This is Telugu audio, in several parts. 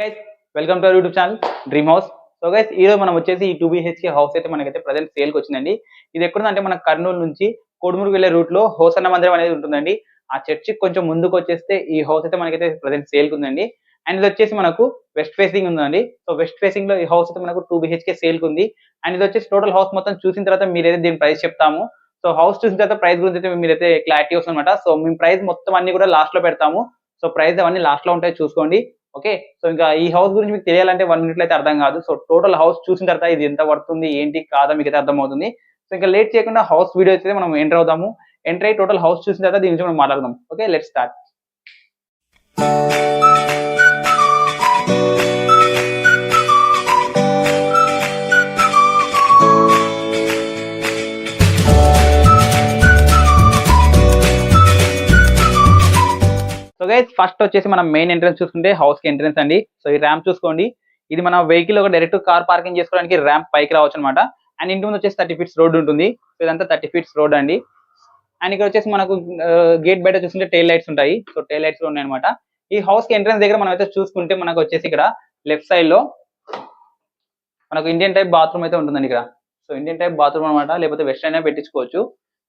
Guys welcome to YouTube channel dream house so guys ఈ రోజు మనం వచ్చేసి ఈ టూ బిహెచ్కే హౌస్ అయితే మనకైతే ప్రజెంట్ సేల్కి వచ్చిందండి. ఇది ఎక్కడుందంటే మన కర్నూలు నుంచి కోడుమూరు వెళ్ళే రూట్లో హోసన్న మందిరం అనేది ఉంటుందండి. ఆ చర్చి కొంచెం ముందుకు వచ్చేస్తే ఈ హౌస్ అయితే మనకైతే ప్రజెంట్ సేల్కి ఉందండి. అండ్ ఇది వచ్చేసి మనకు వెస్ట్ ఫేసింగ్ ఉందండి. సో వెస్ట్ ఫేసింగ్లో ఈ హౌస్ అయితే మనకు టూ బిహెచ్కే సేల్కి ఉంది. అండ్ ఇది వచ్చేసి టోటల్ హౌస్ మొత్తం చూసిన తర్వాత మీరైతే దీని ప్రైస్ చెప్తాము. సో హౌస్ చూసిన తర్వాత ప్రైస్ గురించి అయితే మీరైతే క్లారిటీ వస్తుందన్నమాట. సో మేము ప్రైస్ మొత్తం అన్ని కూడా లాస్ట్లో పెడతాము. సో ప్రైస్ అవన్నీ లాస్ట్లో ఉంటాయి చూసుకోండి. ఓకే? సో ఇంకా ఈ హౌస్ గురించి మీకు తెలియాలంటే వన్ మినిట్ అయితే అర్థం కాదు. సో టోటల్ హౌస్ చూసిన తర్వాత ఇది ఎంత పడుతుంది ఏంటి కాదా మీకు అయితే అర్థం అవుతుంది సో ఇంకా లేట్ చేయకుండా హౌస్ వీడియో అయితే మనం ఎంటర్ అవుదాము. ఎంటర్ అయ్యి టోటల్ హౌస్ చూసిన తర్వాత దీని గురించి మనం మాట్లాడదాం. ఓకే? Let start. ఫస్ట్ వచ్చేసి మనం మెయిన్ ఎంట్రన్స్ చూసుకుంటే హౌస్కి ఎంట్రన్స్ అండి. సో ఈ ర్యాంప్ చూసుకోండి. ఇది మన వెహికల్ ఒక డైరెక్ట్ కార్ పార్కింగ్ చేసుకోవడానికి ర్యాంప్ పైకి రావచ్చు అనమాట అండ్ ఇంటి ముందు వచ్చేసి థర్టీ ఫీట్స్ రోడ్ ఉంటుంది. సో ఇదంతా థర్టీ ఫీట్స్ రోడ్ అండి. అండ్ ఇక్కడ వచ్చేసి మనకు గేట్ బయట చూసుకుంటే టైల్ లైట్స్ ఉంటాయి. సో టైల్ లైట్స్ ఉన్నాయి అనమాట ఈ హౌస్కి ఎంట్రన్స్ దగ్గర మనం అయితే చూసుకుంటే మనకు వచ్చేసి ఇక్కడ లెఫ్ట్ సైడ్లో మనకు ఇండియన్ టైప్ బాత్రూమ్ అయితే ఉంటుందండి ఇక్కడ. సో ఇండియన్ టైప్ బాత్రూమ్ అనమాట లేకపోతే వెస్ట్ అయినా పెట్టించుకోవచ్చు.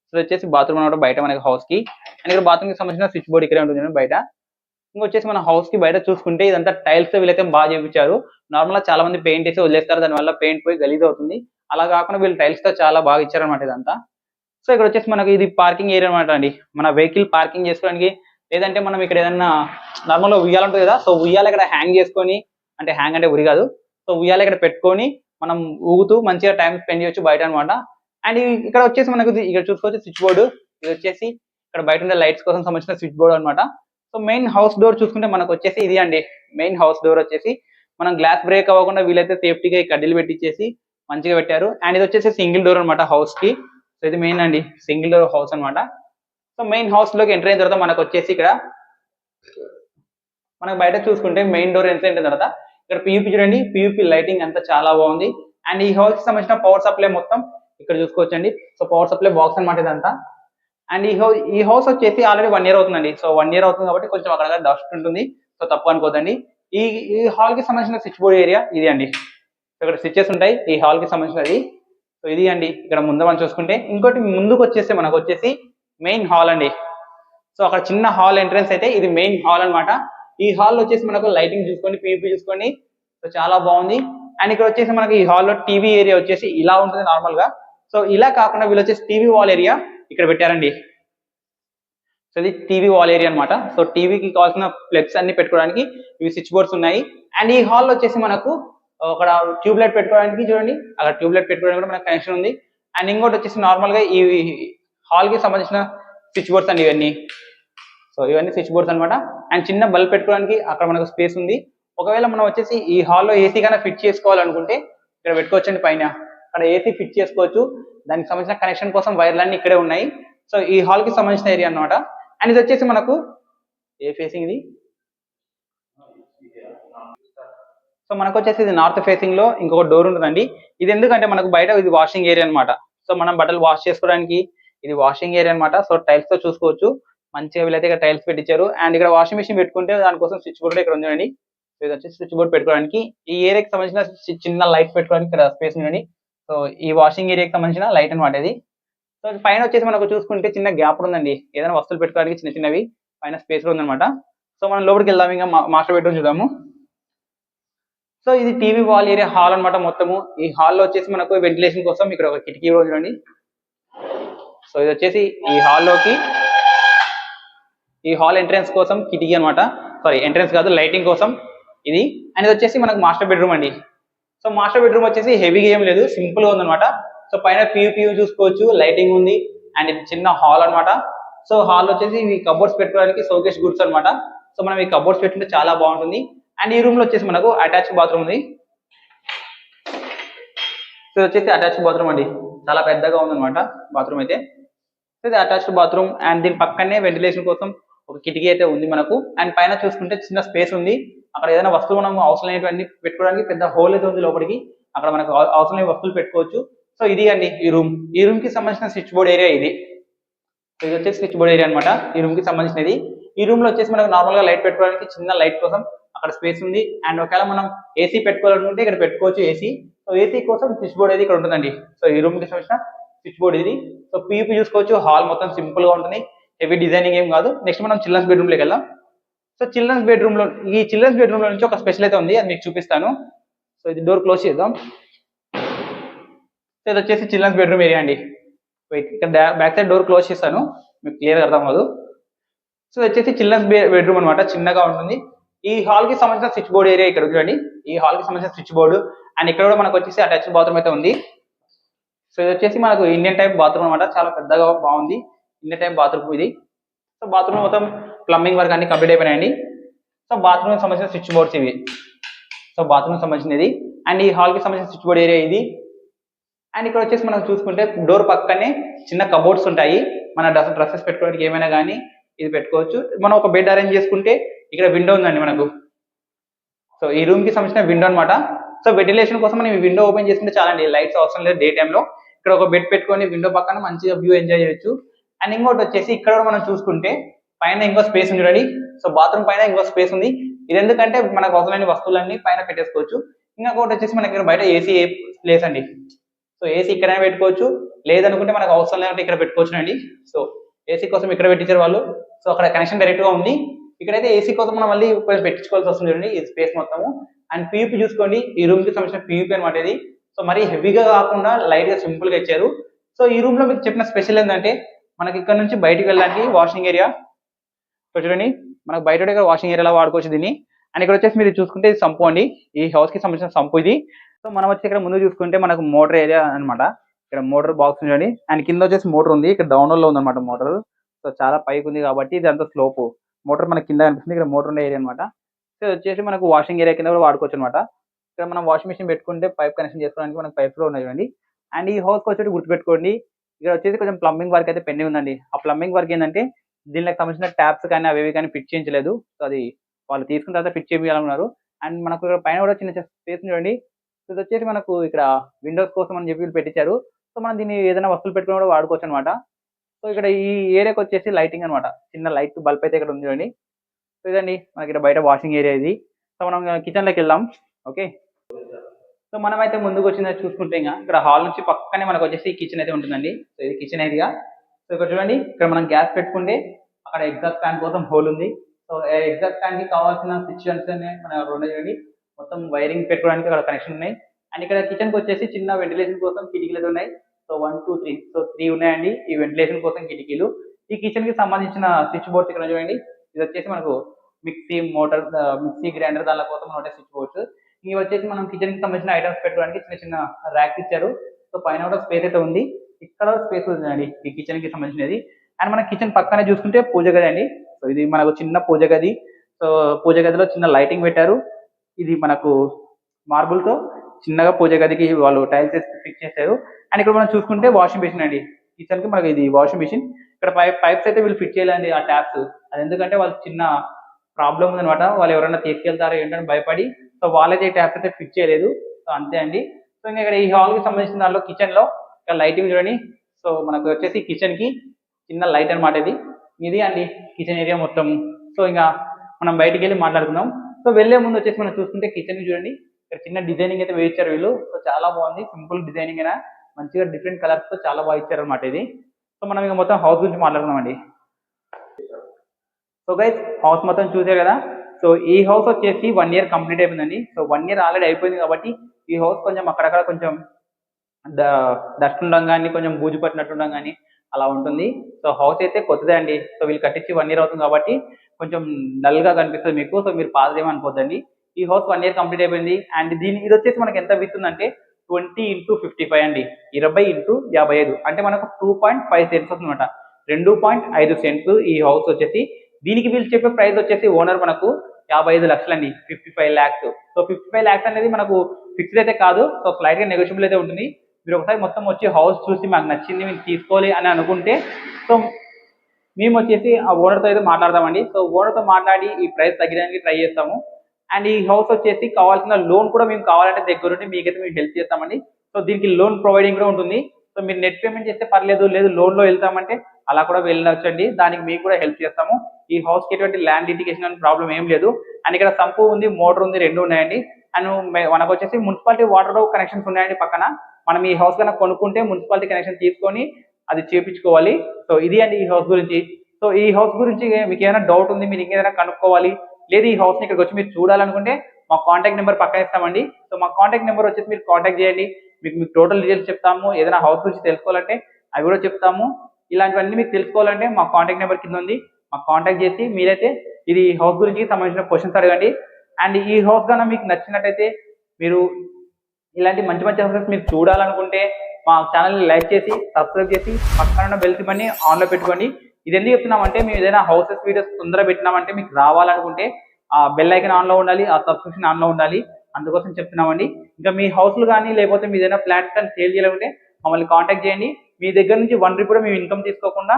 సో వచ్చేసి బాత్రూమ్ అనమాట బయట మనకి హౌస్కి. అండ్ ఇక్కడ బాత్రూమ్కి సంబంధించిన స్విచ్ బోర్డ్ ఇక్కడే ఉంటుంది బయట. ఇంకొచ్చేసి మన హౌస్కి బయట చూసుకుంటే ఇదంతా టైల్స్తో వీళ్ళైతే బాగా చేయించారు నార్మల్గా చాలా మంది పెయింట్ వేసి వదిలేస్తారు. దాని వల్ల పెయింట్ పోయి గలీజ్ అవుతుంది. అలా కాకుండా వీళ్ళు టైల్స్తో చాలా బాగా ఇచ్చారనమాట ఇదంతా. సో ఇక్కడ వచ్చేసి మనకి ఇది పార్కింగ్ ఏరియా అనమాట అండి. మన వెహికల్ పార్కింగ్ చేసుకోవడానికి లేదంటే మనం ఇక్కడ ఏదన్నా నార్మల్గా ఉయ్యాల ఉంటుంది కదా సో ఉయ్యాల ఇక్కడ హ్యాంగ్ చేసుకొని అంటే హ్యాంగ్ అంటే ఉరి కాదు. సో ఉయ్యాల ఇక్కడ పెట్టుకొని మనం ఊగుతూ మంచిగా టైం స్పెండ్ చేయొచ్చు బయట అనమాట అండ్ ఇక్కడ వచ్చేసి మనకు ఇది- ఇక్కడ చూసుకోవచ్చు స్విచ్ బోర్డు ఇది వచ్చేసి ఇక్కడ బయట ఉండే లైట్స్ కోసం సంబంధించిన స్విచ్ బోర్డ్ అనమాట సో మెయిన్ హౌస్ డోర్ చూసుకుంటే మనకు వచ్చేసి ఇది అండి. మెయిన్ హౌస్ డోర్ వచ్చేసి మనం గ్లాస్ బ్రేక్ అవ్వకుండా వీలైతే సేఫ్టీగా ఈ కడ్డీలు పెట్టించేసి మంచిగా పెట్టారు. అండ్ ఇది వచ్చేసి సింగిల్ డోర్ అనమాట హౌస్కి. సో ఇది మెయిన్ అండి. సింగిల్ డోర్ హౌస్ అన్నమాట. సో మెయిన్ హౌస్లోకి ఎంటర్ అయిన తర్వాత మనకు వచ్చేసి ఇక్కడ మనకు బయట చూసుకుంటే మెయిన్ డోర్ ఎంటర్ అయిన తర్వాత ఇక్కడ పియూపీ చూడండి. పియూపీ లైటింగ్ అంతా చాలా బాగుంది. అండ్ ఈ హౌస్కి సంబంధించిన పవర్ సప్లై మొత్తం ఇక్కడ చూసుకోవచ్చండి. సో పవర్ సప్లై బాక్స్ అన్నమాట ఇదంతా. అండ్ ఈ హౌస్ ఈ హౌస్ వచ్చేసి ఆల్రెడీ వన్ ఇయర్ అవుతుందండి. సో వన్ ఇయర్ అవుతుంది కాబట్టి కొంచెం అక్కడ డస్ట్ ఉంటుంది. సో తప్పు అనుకోదండి. ఈ ఈ హాల్కి సంబంధించిన స్విచ్ బోర్డ్ ఏరియా ఇది అండి. ఇక్కడ స్విచ్చెస్ ఉంటాయి. ఈ హాల్కి సంబంధించినది సో ఇది అండి. ఇక్కడ ముందు మనం చూసుకుంటే ఇంకోటి ముందుకు వచ్చేసి మనకు వచ్చేసి మెయిన్ హాల్ అండి. సో అక్కడ చిన్న హాల్ ఎంట్రన్స్ అయితే ఇది మెయిన్ హాల్ అన్నమాట. ఈ హాల్ వచ్చేసి మనకు లైటింగ్ చూసుకోండి పీపీ చూసుకోండి. సో చాలా బాగుంది. అండ్ ఇక్కడ వచ్చేసి మనకి ఈ హాల్లో టీవీ ఏరియా వచ్చేసి ఇలా ఉంటుంది నార్మల్గా. సో ఇలా కాకుండా వీళ్ళు వచ్చేసి టీవీ వాల్ ఏరియా ఇక్కడ పెట్టారండి. సో ఇది టీవీ వాల్ ఏరియా అన్నమాట. సో టీవీకి కావాల్సిన ప్లగ్స్ అన్ని పెట్టుకోవడానికి ఇవి స్విచ్ బోర్డ్స్ ఉన్నాయి. అండ్ ఈ హాల్ వచ్చేసి మనకు అక్కడ ట్యూబ్ లైట్ పెట్టుకోవడానికి చూడండి. అక్కడ ట్యూబ్ లైట్ పెట్టుకోవడానికి కూడా మనకు కనెక్షన్ ఉంది. అండ్ ఇంకోటి వచ్చేసి నార్మల్గా ఈ హాల్కి సంబంధించిన స్విచ్ బోర్డ్స్ అండి ఇవన్నీ. సో ఇవన్నీ స్విచ్ బోర్డ్స్ అన్నమాట. అండ్ చిన్న బల్బ్ పెట్టుకోవడానికి అక్కడ మనకు స్పేస్ ఉంది. ఒకవేళ మనం వచ్చేసి ఈ హాల్లో ఏసీ కన్నా ఫిట్ చేసుకోవాలనుకుంటే ఇక్కడ పెట్టుకోవచ్చండి పైన. అక్కడ ఏసీ ఫిట్ చేసుకోవచ్చు. దానికి సంబంధించిన కనెక్షన్ కోసం వైర్లన్నీ ఇక్కడే ఉన్నాయి. సో ఈ హాల్కి సంబంధించిన ఏరియా అన్నమాట. అండ్ ఇది వచ్చేసి మనకు ఏ ఫేసింగ్ ఇది? సో మనకు వచ్చేసి ఇది నార్త్ ఫేసింగ్లో ఇంకొక డోర్ ఉంటుందండి. ఇది ఎందుకంటే మనకు బయట ఇది వాషింగ్ ఏరియా అన్నమాట. సో మనం బట్టలు వాష్ చేసుకోవడానికి ఇది వాషింగ్ ఏరియా అన్నమాట. సో టైల్స్తో చూసుకోవచ్చు. మంచిగా వీళ్ళైతే ఇక్కడ టైల్స్ పెట్టించారు. అండ్ ఇక్కడ వాషింగ్ మెషిన్ పెట్టుకుంటే దానికోసం స్విచ్ బోర్డ్ ఇక్కడ ఉందండి. ఇది వచ్చేసి స్విచ్ బోర్డ్ పెట్టుకోవడానికి. ఈ ఏరియాకి సంబంధించిన చిన్న లైట్ పెట్టుకోవడానికి ఇక్కడ స్పేస్ ఉందండి. సో ఈ వాషింగ్ ఏరియాకి సంబంధించిన లైట్ అనమాట ఇది సో పైన వచ్చేసి మనకు చూసుకుంటే చిన్న గ్యాప్ ఉందండి. ఏదైనా వస్తువులు పెట్టుకోవడానికి చిన్న చిన్నవి పైన స్పేస్లో ఉందన్నమాట. సో మనం లోపలికి వెళ్దాం ఇంకా మాస్టర్ బెడ్రూమ్ చూద్దాము. సో ఇది టీవీ వాల్ ఏరియా హాల్ అన్నమాట మొత్తము. ఈ హాల్లో వచ్చేసి మనకు వెంటిలేషన్ కోసం ఇక్కడ ఒక కిటికీ చూడండి. సో ఇది వచ్చేసి ఈ హాల్లోకి ఈ హాల్ ఎంట్రన్స్ కోసం కిటికీ అన్నమాట. సారీ ఎంట్రన్స్ కాదు లైటింగ్ కోసం ఇది. అండ్ ఇది వచ్చేసి మనకు మాస్టర్ బెడ్రూమ్ అండి. సో మాస్టర్ బెడ్రూమ్ వచ్చేసి హెవీగా ఏం లేదు సింపుల్గా సో పైన పియూ చూసుకోవచ్చు లైటింగ్ ఉంది అండ్ ఇది చిన్న హాల్ అన్నమాట. సో హాల్ వచ్చేసి ఈ కబోర్డ్స్ పెట్టుకోవడానికి సోకేష్ గుడ్స్ అన్నమాట. సో మనం ఈ కబోర్డ్స్ పెట్టుకుంటే చాలా బాగుంటుంది. అండ్ ఈ రూమ్లో వచ్చేసి మనకు అటాచ్ బాత్రూమ్ ఉంది. సో వచ్చేసి అటాచ్ బాత్రూమ్ అండి. చాలా పెద్దగా ఉందన్నమాట బాత్రూమ్ అయితే. సో ఇది అటాచ్డ్ బాత్రూమ్ అండ్ దీని పక్కనే వెంటిలేషన్ కోసం ఒక కిటికీ అయితే ఉంది మనకు. అండ్ పైన చూసుకుంటే చిన్న స్పేస్ ఉంది. అక్కడ ఏదైనా వస్తువు మనం అవసరం లేనివన్నీ పెట్టుకోవడానికి పెద్ద హోల్ అయితే ఉంది లోపలికి. అక్కడ మనకు అవసరం లేని వస్తువులు పెట్టుకోవచ్చు. సో ఇది అండి ఈ రూమ్. ఈ రూమ్కి సంబంధించిన స్విచ్ బోర్డ్ ఏరియా ఇది. ఇది వచ్చేసి స్విచ్ బోర్డ్ ఏరియా అన్నమాట ఈ రూమ్కి సంబంధించినది. ఈ రూమ్లో వచ్చేసి మనకు నార్మల్గా లైట్ పెట్టుకోవడానికి చిన్న లైట్ కోసం అక్కడ స్పేస్ ఉంది. అండ్ ఒకవేళ మనం ఏసీ పెట్టుకోవాలనుకుంటే ఇక్కడ పెట్టుకోవచ్చు ఏసీ. సో ఏసీ కోసం స్విచ్ బోర్డ్ అయితే ఇక్కడ ఉంటుందండి. సో ఈ రూమ్కి సంబంధించిన స్విచ్ బోర్డ్ ఇది. సో పీపీ చూసుకోవచ్చు. హాల్ మొత్తం సింపుల్గా ఉంటుంది. హెవీ డిజైనింగ్ ఏం కాదు. నెక్స్ట్ మనం చిల్డ్రన్స్ బెడ్రూమ్లోకి వెళ్దాం. సో చిల్డ్రన్స్ బెడ్రూమ్లో ఈ చిల్డ్రన్స్ బెడ్రూమ్లో నుంచి ఒక స్పెషల్ అయితే ఉంది. అది మీకు చూపిస్తాను. సో ఇది డోర్ క్లోజ్ చేద్దాం. సో ఇది వచ్చేసి చిల్డ్రన్స్ బెడ్రూమ్ ఏరియా అండి. వెయిట్ ఇక్కడ బ్యాక్ సైడ్ డోర్ క్లోజ్ చేస్తాను మీకు క్లియర్ అర్థం కాదు సో ఇది వచ్చేసి చిల్డ్రన్స్ బెడ్రూమ్ అనమాట చిన్నగా ఉంటుంది. ఈ హాల్కి సంబంధించిన స్విచ్ బోర్డ్ ఏరియా ఇక్కడ చూడండి. ఈ హాల్కి సంబంధించిన స్విచ్ బోర్డు. అండ్ ఇక్కడ కూడా మనకు వచ్చేసి అటాచ్డ్ బాత్రూమ్ అయితే ఉంది. సో ఇది వచ్చేసి మనకు ఇండియన్ టైప్ బాత్రూమ్ అనమాట చాలా పెద్దగా బాగుంది. ఇండియన్ టైం బాత్రూమ్ ఇది. సో బాత్రూమ్ మొత్తం ప్లంబింగ్ వర్క్ అన్ని కంప్లీట్ అయిపోయినాయండి. సో బాత్రూమ్ సంబంధించిన స్విచ్ బోర్డ్స్ ఇవి. సో బాత్రూమ్ సంబంధించినది. అండ్ ఈ హాల్కి సంబంధించిన స్విచ్ బోర్డ్ ఏరియా ఇది. అండ్ ఇక్కడ వచ్చేసి మనం చూసుకుంటే డోర్ పక్కనే చిన్న కబోర్డ్స్ ఉంటాయి. మన డ్రెస్ డ్రెస్సెస్ పెట్టుకోవడానికి ఏమైనా కానీ ఇది పెట్టుకోవచ్చు. మనం ఒక బెడ్ అరేంజ్ చేసుకుంటే ఇక్కడ విండో ఉందండి మనకు. సో ఈ రూమ్కి సంబంధించిన విండో అన్నమాట. సో వెంటిలేషన్ కోసం మనం ఈ విండో ఓపెన్ చేసుకుంటే చాలండి. లైట్స్ అవసరం లేదు డే లో. ఇక్కడ ఒక బెడ్ పెట్టుకొని విండో పక్కన మంచిగా వ్యూ ఎంజాయ్ చేయొచ్చు. అండ్ ఇంకోటి వచ్చేసి ఇక్కడ కూడా మనం చూసుకుంటే పైన ఇంకో స్పేస్ ఉంది చూడండి సో బాత్రూమ్ పైన ఇంకో స్పేస్ ఉంది. ఇది ఎందుకంటే మనకు అవసరమైన వస్తువులన్నీ పైన పెట్టేసుకోవచ్చు. ఇంకొకటి వచ్చేసి మనకి బయట ఏసీ ప్లేస్ అండి. సో ఏసీ ఇక్కడైనా పెట్టుకోవచ్చు. లేదనుకుంటే మనకు అవసరం లేదంటే ఇక్కడ పెట్టుకోవచ్చు అండి సో ఏసీ కోసం ఇక్కడ పెట్టించారు వాళ్ళు. సో అక్కడ కనెక్షన్ డైరెక్ట్గా ఉంది. ఇక్కడైతే ఏసీ కోసం మనం మళ్ళీ కొంచెం పెట్టించుకోవాల్సి వస్తుంది చూడండి. ఈ స్పేస్ మొత్తము. అండ్ పీయూపీ చూసుకోండి. ఈ రూమ్కి సంబంధించిన పీయూపీ అనమాట ఇది. సో మరీ హెవీగా కాకుండా లైట్గా సింపుల్గా ఇచ్చారు. సో ఈ రూమ్లో మీకు చెప్పిన స్పెషల్ ఏంటంటే మనకి ఇక్కడ నుంచి బయటికి వెళ్ళడానికి వాషింగ్ ఏరియా చూడండి మనకు బయట దగ్గర వాషింగ్ ఏరియాలో వాడుకోవచ్చు దీన్ని. అండ్ ఇక్కడ వచ్చేసి మీరు చూసుకుంటే ఇది సంపు అండి. ఈ హౌస్కి సంబంధించిన సంపు ఇది. సో మనం వచ్చి ఇక్కడ ముందు చూసుకుంటే మనకు మోటార్ ఏరియా అన్నమాట. ఇక్కడ మోటార్ బాక్స్ ఉండండి అండ్ కింద వచ్చేసి మోటార్ ఉంది. ఇక్కడ డౌన్లోడ్లో ఉందన్నమాట మోటార్ సో చాలా పైకి ఉంది కాబట్టి ఇది అంత స్లోప్ మోటార్ మనకి కింద కనిపిస్తుంది. ఇక్కడ మోటార్ ఉండే ఏరియా అనమాట సో వచ్చేసి మనకు వాషింగ్ ఏరియా కింద కూడా వాడుకోవచ్చు అనమాట ఇక్కడ మనం వాషింగ్ మిషన్ పెట్టుకుంటే పైప్ కనెక్షన్ చేసుకోవడానికి మనకు పైప్ కూడా ఉన్నాయి చూడండి. అండ్ ఈ హౌస్ వచ్చేసి గుర్తుపెట్టుకోండి. ఇక్కడ వచ్చేసి కొంచెం ప్లంబింగ్ వర్క్ అయితే పెండింగ్ ఉందండి. ఆ ప్లంబింగ్ వర్క్ ఏంటంటే దీనికి సంబంధించిన ట్యాప్స్ కానీ అవి కానీ ఫిట్ చేయించలేదు. సో అది వాళ్ళు తీసుకున్న తర్వాత ఫిట్ చేయాలన్నారు అండ్ మనకు ఇక్కడ పైన కూడా చిన్న స్పేస్ చూడండి. సో ఇది వచ్చేసి మనకు ఇక్కడ విండోస్ కోసం అని చెప్పి పెట్టించారు. సో మనం దీన్ని ఏదైనా వస్తువులు పెట్టుకుని కూడా వాడుకోవచ్చు అనమాట సో ఇక్కడ ఈ ఏరియాకి వచ్చేసి లైటింగ్ అనమాట చిన్న లైట్ బల్బ్ అయితే ఇక్కడ ఉంది చూడండి. సో ఇదండి మనకి ఇక్కడ బయట వాషింగ్ ఏరియా ఇది. సో మనం కిచెన్లోకి వెళ్దాం. ఓకే సో మనం అయితే ముందుకు వచ్చింది చూసుకుంటే ఇంకా ఇక్కడ హాల్ నుంచి పక్కనే మనకు వచ్చేసి కిచెన్ అయితే ఉంటుందండి. సో ఇది కిచెన్ ఏరియా సో ఇక్కడ చూడండి ఇక్కడ మనం గ్యాస్ పెట్టుకుంటే అక్కడ ఎగ్జాస్ట్ ఫ్యాన్ కోసం హోల్ ఉంది. సో ఎగ్జాస్ట్ ఫ్యాన్కి కావాల్సిన స్విచ్ మన రెండు చూడండి. మొత్తం వైరింగ్ పెట్టుకోవడానికి అక్కడ కనెక్షన్ ఉన్నాయి. అండ్ ఇక్కడ కిచెన్కి వచ్చేసి చిన్న వెంటిలేషన్ కోసం కిటికీలు అయితే ఉన్నాయి. So one two three so three ఉన్నాయండి ఈ వెంటిలేషన్ కోసం కిటికీలు. ఈ కిచెన్కి సంబంధించిన స్విచ్ బోర్డ్స్ ఇక్కడ చూడండి. ఇది వచ్చేసి మనకు మిక్సీ మోటార్ మిక్సీ గ్రైండర్ దాని కోసం ఉండే స్విచ్ బోర్డ్స్ ఇవి వచ్చేసి మనం కిచెన్కి సంబంధించిన ఐటమ్స్ పెట్టుకోవడానికి చిన్న చిన్న ర్యాక్స్ ఇచ్చారు. సో పైన కూడా స్పేస్ అయితే ఉంది. ఇక్కడ స్పేస్ ఉందండి ఈ కిచెన్కి సంబంధించినది. అండ్ మన కిచెన్ పక్కనే చూసుకుంటే పూజ గది అండి. సో ఇది మనకు చిన్న పూజ గది. సో పూజ గదిలో చిన్న లైటింగ్ పెట్టారు. ఇది మనకు మార్బుల్తో చిన్నగా పూజ గదికి వాళ్ళు టైల్స్ వేసి ఫిక్స్ చేశారు. అండ్ ఇక్కడ మనం చూసుకుంటే వాషింగ్ మెషిన్ అండి. కిచెన్కి మనకి ఇది వాషింగ్ మెషిన్ ఇక్కడ పైప్ పైప్స్ అయితే వీళ్ళు ఫిట్ చేయాలండి ఆ ట్యాప్స్ అది ఎందుకంటే వాళ్ళు చిన్న ప్రాబ్లం ఉందన్నమాట. వాళ్ళు ఎవరైనా తీసుకెళ్తారో ఏంటని భయపడి సో వాళ్ళైతే ట్యాప్స్ అయితే ఫిట్ చేయలేదు. సో అంతే అండి. సో ఇంకా ఇక్కడ ఈ హాల్కి సంబంధించిన దాంట్లో కిచెన్లో ఇక్కడ లైటింగ్ చూడండి. సో మనకు వచ్చేసి కిచెన్కి చిన్న లైట్ అన్నమాట ఇది. ఇది అండి కిచెన్ ఏరియా మొత్తం. సో ఇంకా మనం బయటికి వెళ్ళి మాట్లాడుకుందాం. సో వెళ్ళే ముందు వచ్చేసి మనం చూసుకుంటే కిచెన్ చూడండి. ఇక్కడ చిన్న డిజైనింగ్ అయితే వేయించారు వీళ్ళు. సో చాలా బాగుంది. సింపుల్ డిజైనింగ్ అయినా మంచిగా డిఫరెంట్ కలర్స్తో చాలా బాగా ఇచ్చారు అనమాట ఇది. సో మనం ఇంకా మొత్తం హౌస్ గురించి మాట్లాడుకుందాం అండి. సో గైస్ హౌస్ మొత్తం చూసారు కదా? సో ఈ హౌస్ వచ్చేసి వన్ ఇయర్ కంప్లీట్ అయిపోయిందండి. సో వన్ ఇయర్ ఆల్రెడీ అయిపోయింది కాబట్టి ఈ హౌస్ కొంచెం అక్కడక్కడ కొంచెం డస్ట్ ఉండడం కానీ కొంచెం బూజు పట్టినట్టు ఉండడం కానీ అలా ఉంటుంది. సో హౌస్ అయితే కొత్తదే అండి. సో వీళ్ళు కట్టించి వన్ ఇయర్ అవుతుంది కాబట్టి కొంచెం డల్గా కనిపిస్తుంది మీకు. సో మీరు పాత ఏమనుకోద్దండి ఈ హౌస్ వన్ ఇయర్ కంప్లీట్ అయిపోయింది. అండ్ దీని ఇది వచ్చేసి మనకి ఎంత విత్ ఉందంటే ట్వంటీ ఇంటూ ఫిఫ్టీ ఫైవ్ అండి. ఇరవై ఇంటూ యాభై ఐదు. అంటే మనకు టూ పాయింట్ ఫైవ్ సెంట్స్ వస్తుందన్నమాట. రెండు పాయింట్ ఐదు సెంట్స్ ఈ హౌస్ వచ్చేసి దీనికి వీళ్ళు చెప్పే ప్రైస్ వచ్చేసి ఓనర్ మనకు యాభై ఐదు లక్షలండి. Fifty five lakhs. So fifty five lakhs అనేది మనకు ఫిక్స్డ్ అయితే కాదు. సో స్లైట్గా నెగోషియబుల్ అయితే ఉంటుంది. మీరు ఒకసారి మొత్తం వచ్చి హౌస్ చూసి మాకు నచ్చింది మేము తీసుకోవాలి అని అనుకుంటే సో మేము వచ్చేసి ఆ ఓనర్తో అయితే మాట్లాడదామండి. సో ఓనర్తో మాట్లాడి ఈ ప్రైస్ తగ్గడానికి ట్రై చేస్తాము. అండ్ ఈ హౌస్ వచ్చేసి కావాల్సిన లోన్ కూడా మేము కావాలంటే దగ్గరుండి మీకైతే మేము హెల్ప్ చేస్తామండి. సో దీనికి లోన్ ప్రొవైడింగ్ కూడా ఉంటుంది. సో మీరు నెట్ పేమెంట్ చేస్తే పర్లేదు లేదు లోన్లో వెళ్తామంటే అలా కూడా వెళ్ళొచ్చు అండి దానికి మీకు కూడా హెల్ప్ చేస్తాము. ఈ హౌస్కి ఎటువంటి ల్యాండ్ లిటిగేషన్ అనే ప్రాబ్లం ఏం లేదు. అండ్ ఇక్కడ సంపు ఉంది మోటార్ ఉంది రెండు ఉన్నాయండి. అండ్ మనకు వచ్చేసి మున్సిపాలిటీ వాటర్ కనెక్షన్స్ ఉన్నాయండి పక్కన. మనం ఈ హౌస్ కనుక కొనుక్కుంటే మున్సిపాలిటీ కనెక్షన్ తీసుకొని అది చేపించుకోవాలి. సో ఇది అండి ఈ హౌస్ గురించి. సో ఈ హౌస్ గురించి మీకు ఏమైనా డౌట్ ఉంది మీరు ఇంకేదైనా కనుక్కోవాలి. లేదు ఈ హౌస్ని ఇక్కడికి వచ్చి మీరు చూడాలనుకుంటే మా కాంటాక్ట్ నెంబర్ పక్కన ఇస్తామండి. సో మా కాంటాక్ట్ నెంబర్ వచ్చేసి మీరు కాంటాక్ట్ చేయండి. మీకు మీకు టోటల్ డీటెయిల్స్ చెప్తాము. ఏదైనా హౌస్ గురించి తెలుసుకోవాలంటే అవి కూడా చెప్తాము. ఇలాంటివన్నీ మీకు తెలుసుకోవాలంటే మా కాంటాక్ట్ నెంబర్ కింద ఉంది. మాకు కాంటాక్ట్ చేసి మీరైతే ఇది హౌస్ గురించి సంబంధించిన క్వశ్చన్స్ అడగండి. అండ్ ఈ హౌస్ కన్నా మీకు నచ్చినట్టయితే మీరు ఇలాంటి మంచి మంచి హౌసెస్ మీరు చూడాలనుకుంటే మా ఛానల్ని లైక్ చేసి సబ్స్క్రైబ్ చేసి పక్కన ఉన్న బెల్ సిమ్మని ఆన్లో పెట్టుకోండి. ఇది ఎందుకు చెప్తున్నామంటే మేము ఏదైనా హౌసెస్ వీడియోస్ తొందరగా పెట్టినామంటే మీకు రావాలనుకుంటే ఆ బెల్ ఐకన్ ఆన్లో ఉండాలి ఆ సబ్స్క్రిప్షన్ ఆన్లో ఉండాలి. అందుకోసం చెప్తున్నామండి. ఇంకా మీ హౌస్లు కానీ లేకపోతే మీ ఏదైనా ఫ్లాట్స్ కానీ సేల్ చేయాలంటే మమ్మల్ని కాంటాక్ట్ చేయండి. మీ దగ్గర నుంచి వన్ రూపీ కూడా మేము ఇన్కమ్ తీసుకోకుండా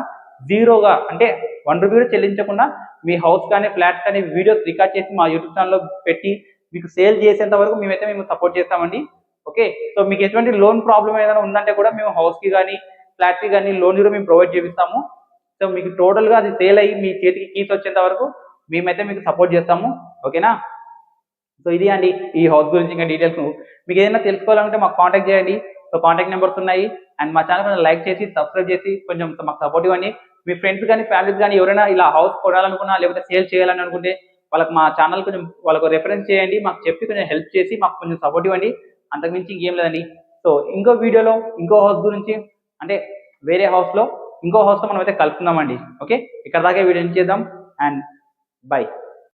జీరోగా అంటే వన్ రూపీ కూడా చెల్లించకుండా మీ హౌస్ కానీ ఫ్లాట్స్ కానీ వీడియోస్ రికార్డ్ చేసి మా యూట్యూబ్ ఛానల్లో పెట్టి మీకు సేల్ చేసేంత వరకు మేమైతే మేము సపోర్ట్ చేస్తామండి. ఓకే సో మీకు ఎటువంటి లోన్ ప్రాబ్లం ఏదైనా ఉందంటే కూడా మేము హౌస్కి కానీ ఫ్లాట్కి కానీ లోన్ కూడా మేము ప్రొవైడ్ చేపిస్తాము. సో మీకు టోటల్గా అది సేల్ అయ్యి మీ చేతికి కీస్ వచ్చేంత వరకు మేమైతే మీకు సపోర్ట్ చేస్తాము. ఓకేనా సో ఇది అండి ఈ హౌస్ గురించి ఇంకా డీటెయిల్స్ మీకు ఏదైనా తెలుసుకోవాలంటే మాకు కాంటాక్ట్ చేయండి. సో కాంటాక్ట్ నెంబర్స్ ఉన్నాయి. అండ్ మా ఛానల్ కొంచెం లైక్ చేసి సబ్స్క్రైబ్ చేసి కొంచెం మాకు సపోర్ట్ ఇవ్వండి. మీ ఫ్రెండ్స్ కానీ ఫ్యామిలీస్ కానీ ఎవరైనా ఇలా హౌస్ కొనాలనుకున్నా లేకపోతే సేల్ చేయాలని అనుకుంటే వాళ్ళకి మా ఛానల్ కొంచెం వాళ్ళకు రెఫరెన్స్ చేయండి. మాకు చెప్పి కొంచెం హెల్ప్ చేసి మాకు కొంచెం సపోర్ట్ ఇవ్వండి. అంతకుమించి ఇంకేం లేదండి. సో ఇంకో వీడియోలో ఇంకో హౌస్ గురించి అంటే వేరే హౌస్లో ఇంకో హౌస్లో మనం అయితే కలుసుకుందామండి ఓకే ఇక్కడ దాకా వీడియో చేద్దాం. And by